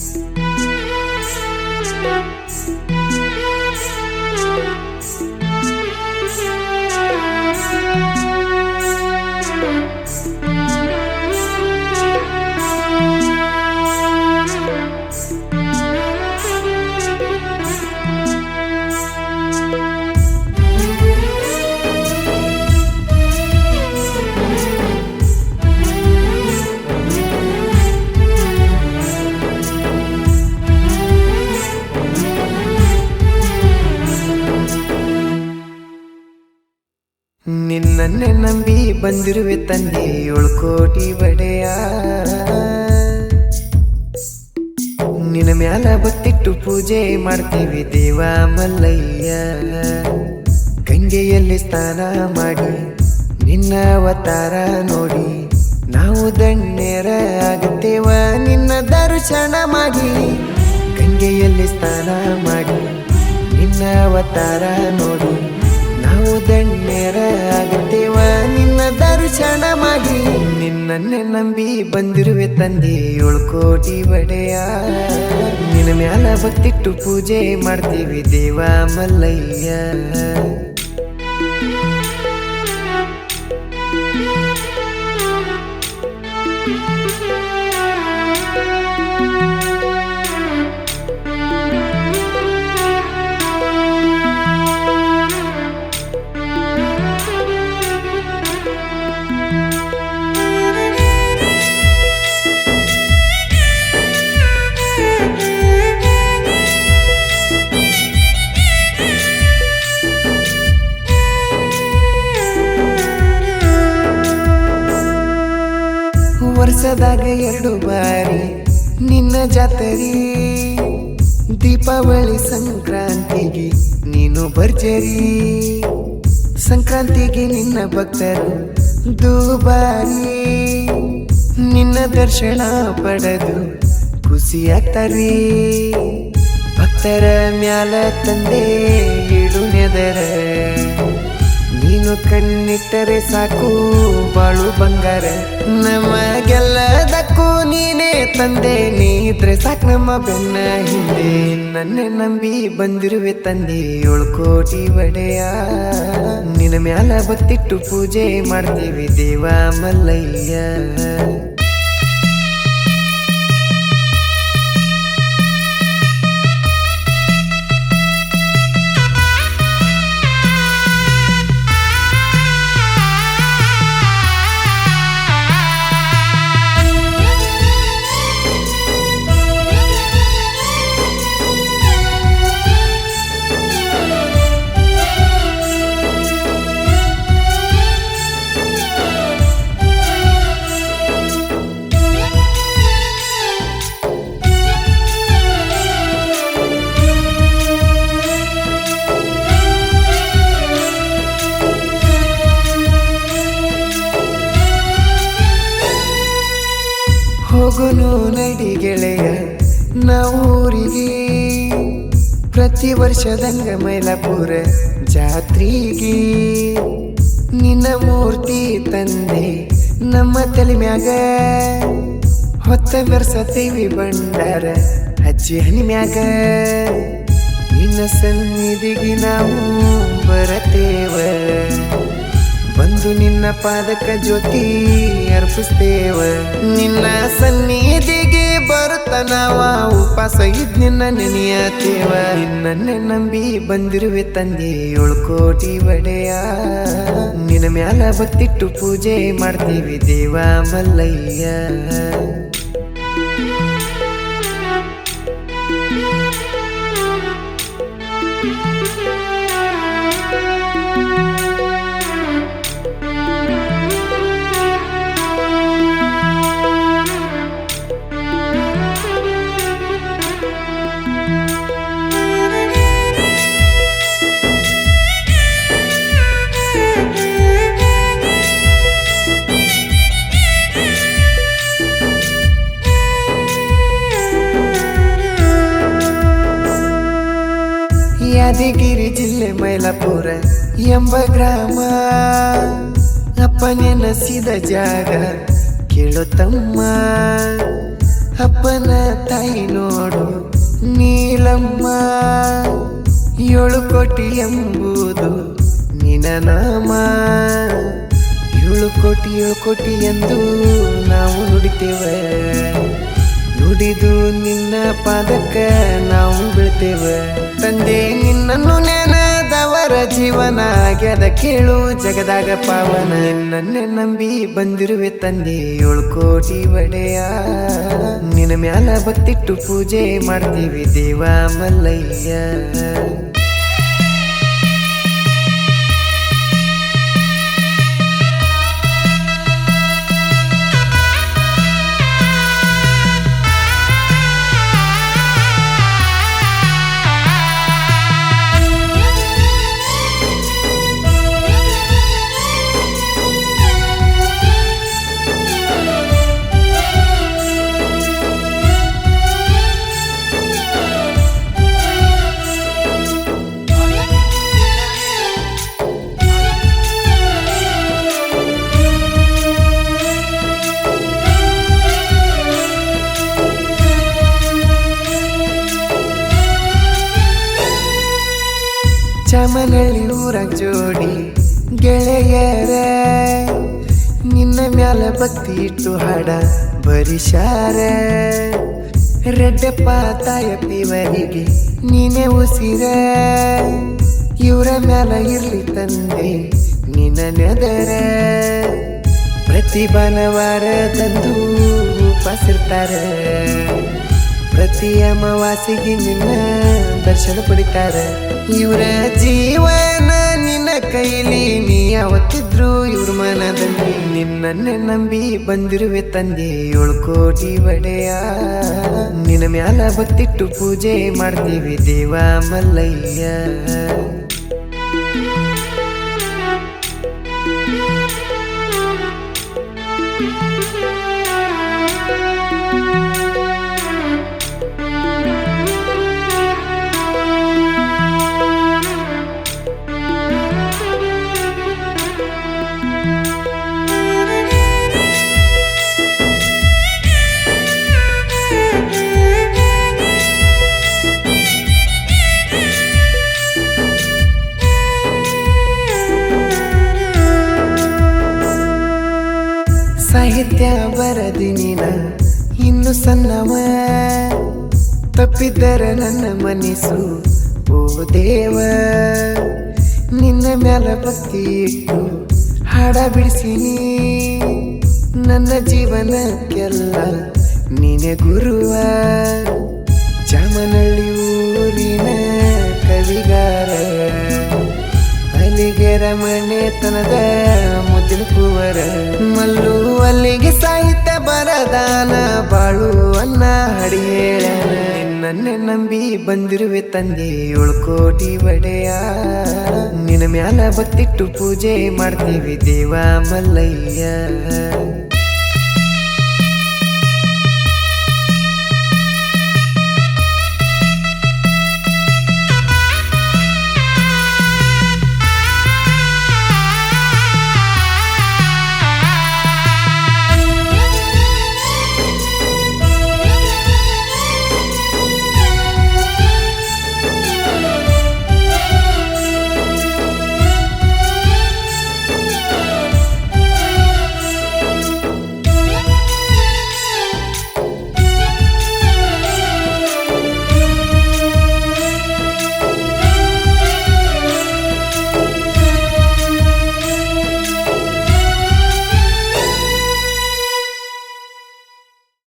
Thoughts. ನಿನ್ನನ್ನೇ ನಂಬಿ ಬಂದಿರುವೆ ತಂದೆ ಏಳು ಕೋಟಿ ಬಡೆಯ ನಿನ್ನ ಮ್ಯಾಲ ಬತ್ತಿಟ್ಟು ಪೂಜೆ ಮಾಡ್ತೀವಿ ದೇವ ಮಲ್ಲಯ್ಯ. ಗಂಗೆಯಲ್ಲಿ ಸ್ನಾನ ಮಾಡಿ ನಿನ್ನ ಅವತಾರ ನೋಡಿ ನಾವು ಧನ್ಯರ ಆಗುತ್ತೇವ. ನಿನ್ನ ದರ್ಶನ ಮಾಡಿ ಗಂಗೆಯಲ್ಲಿ ಸ್ನಾನ ಮಾಡಿ ನಿನ್ನ ಅವತಾರ ನೋಡಿ ನಾವು ಧನ್ಯರ ಅಗತ್ಯವ ನಿನ್ನ ಮಾಡಿ ನಿನ್ನನ್ನೇ ನಂಬಿ ಬಂದಿರುವೆ ತಂದೆ. ಏಳು ಕೋಟಿ ಒಡೆಯ. ನಿನ್ನ ಮ್ಯಾಲ ಭಕ್ತಿಟ್ಟು ಪೂಜೆ ಮಾಡ್ತೀವಿ ದೇವ ಮಲ್ಲಯ್ಯ. ಜಾತರಿ ದೀಪಾವಳಿ ಸಂಕ್ರಾಂತಿಗೆ ನೀನು ಭರ್ಜರಿ ಸಂಕ್ರಾಂತಿಗೆ ನಿನ್ನ ಭಕ್ತರು ದುಬಾರಿ ನಿನ್ನ ದರ್ಶನ ಪಡೆದು ಖುಷಿಯಾಗ್ತಾರೆ. ಭಕ್ತರ ಮ್ಯಾಲ ತಂದೆ ಇಡು ನೆದರ. ನೀನು ಕಣ್ಣಿಟ್ಟರೆ ಸಾಕು, ಬಾಳು ಬಂಗಾರ. ನಮಗೆಲ್ಲದಕ್ಕೂ ನೀನೇ ತಂದೆ ನೀದ್ರೆ ಸಾಕು ನಮ್ಮ ಬೆನ್ನ ಹಿಂದೆ. ನನ್ನೇ ನಂಬಿ ಬಂದಿರುವೆ ತಂದೆ, ಏಳು ಕೋಟಿ ಒಡೆಯ. ನಿನ್ನ ಮ್ಯಾಲ ಭಕ್ತಿಟ್ಟು ಪೂಜೆ ಮಾಡ್ತೀವಿ ದೇವ ಮಲ್ಲಯ್ಯ. ಹೋಗುನು ನಡಿ ಗೆಳೆಯ, ನಾವೂರಿಗೆ. ಪ್ರತಿ ವರ್ಷದಂಗ ಮೈಲಾಪುರ ಜಾತ್ರೆಗೆ. ನಿನ್ನ ಮೂರ್ತಿ ತಂದೆ ನಮ್ಮ ತಲೆ ಮ್ಯಾಗ. ಹೊತ್ತ ಬರ್ಸತೀವಿ ಬಂಡಾರ ಅಜ್ಜಿ ಹನಿ ಮ್ಯಾಗ. ನಿನ್ನ ಸನ್ನಿಧಿಗೆ ನಾವು ಬರತೇವ. ಬಂದು ನಿನ್ನ ಪಾದಕ ಜ್ಯೋತಿ ಅರ್ಪಿಸ್ತೇವ. ನಿನ್ನ ಸನ್ನಿಧಿಗೆ ಬರುತ್ತ ಉಪಾಸ ಇದ್ ನಿನ್ನ ನೆನೆಯತೇವ ನಿನ್ನನ್ನೇ ನಂಬಿ ಬಂದಿರುವೆ ತಂದೆ ಏಳು ಕೋಟಿ ಒಡೆಯ. ನಿನ್ನ ಮ್ಯಾಲ ಬತ್ತಿಟ್ಟು ಪೂಜೆ ಮಾಡ್ತೀವಿ ದೇವ ಮಲ್ಲಯ್ಯ. ಮೈಲಾಪುರ ಎಂಬ ಗ್ರಾಮ. ಅಪ್ಪ ನೆನಸಿದ ಜಾಗ ಕೇಳು ತಮ್ಮ. ಅಪ್ಪನ ತಾಯಿ ನೋಡು ನೀಲಮ್ಮ. ಏಳು ಕೋಟಿ ಎಂಬುದು ನಿನ ನಾಮ. ಏಳು ಕೋಟಿ ಏಳು ಕೋಟಿ ಎಂದು ನಾವು ನುಡಿತೇವೆ. ನುಡಿದು ನಿನ್ನ ಪಾದಕ್ಕ ನಾವು ಬೀಳ್ತೇವೆ. ತಂದೆ ನಿನ್ನನ್ನು ನೆನದವರ ಜೀವನ ಆಗ್ಯದ ಕೇಳು, ಜಗದಾಗ ಪಾವನ. ನನ್ನ ನಂಬಿ ಬಂದಿರುವೆ ತಂದೆ, ಏಳು ಕೋಟಿ ಒಡೆಯ. ನಿನ್ನ ಮ್ಯಾಲ ಭಕ್ತಿಟ್ಟು ಪೂಜೆ ಮಾಡ್ತೀವಿ ದೇವ ಮಲ್ಲಯ್ಯ. ಚಮನಳ್ಳಿ ಊರ ಜೋಡಿ ಗೆಳೆಯರ, ನಿನ್ನ ಮ್ಯಾಲ ಭಕ್ತಿ ಇಟ್ಟು ಹಾಡ ಬರಿಶಾರ ರೆಡ್ಡಪ್ಪ ತಾಯ ಪಿವರಿಗೆ ನೀನೆ ಉಸಿರ. ಇವರ ಮ್ಯಾಲ ಇರ್ಲಿ ತಂದೆ ನಿನ್ನ ನೆದರ. ಪ್ರತಿ ಭಾನುವಾರ ತಂದು ಉಪಸಿರ್ತಾರ ಪ್ರತಿ ಅಮಾವಾಸಿಗೆ ನಿನ್ನ ದರ್ಶನ ಪಡಿತಾರ. ಇವರ ಜೀವನ ನಿನ್ನ ಕೈಲಿ ನೀ ಯಾವತ್ತಿದ್ರು ಇವ್ರ ಮನದಲ್ಲಿ ನಿನ್ನನ್ನೇ ನಂಬಿ ಬಂದಿರುವೆ ತಂದೆ. ಏಳು ಕೋಟಿ ಒಡೆಯ, ನಿನ್ನ ಮ್ಯಾಲ ಬತ್ತಿಟ್ಟು ಪೂಜೆ ಮಾಡ್ತೀವಿ ದೇವ ಮಲ್ಲಯ್ಯ. ತಪ್ಪಿದ್ದರ ನನ್ನ ಮನಸ್ಸು ಓ ದೇವ ನಿನ್ನ ಮ್ಯಾಲ ಭಕ್ತಿ ಇಟ್ಟು ಹಾಡ ಬಿಡಿಸಿನಿ. ನನ್ನ ಜೀವನಕ್ಕೆಲ್ಲ ನೀನೆ ಗುರುವ. ಚಾಮನಳ್ಳಿ ಊರಿನ ಕವಿಗಾರ ಅಲ್ಲಿಗೆ ರಮಣೆತನದ ಮುದ್ದಿನ ಕುವರ ಮಲ್ಲು ಅಲ್ಲಿಗೆ ಸಾಹಿತ್ಯ ಬರದಾನ ಬಾಳು ಅನ್ನ ಹಡಿ ಹೇಳನ ನಿನ್ನನ್ನೇ ನಂಬಿ ಬಂದಿರುವೆ ತಂದೆ, ಏಳು ಕೋಟಿ ಒಡೆಯ. ನಿನ್ನ ಮ್ಯಾಲ ಬತ್ತಿಟ್ಟು ಪೂಜೆ ಮಾಡ್ತೀವಿ ದೇವ ಮಲ್ಲಯ್ಯ.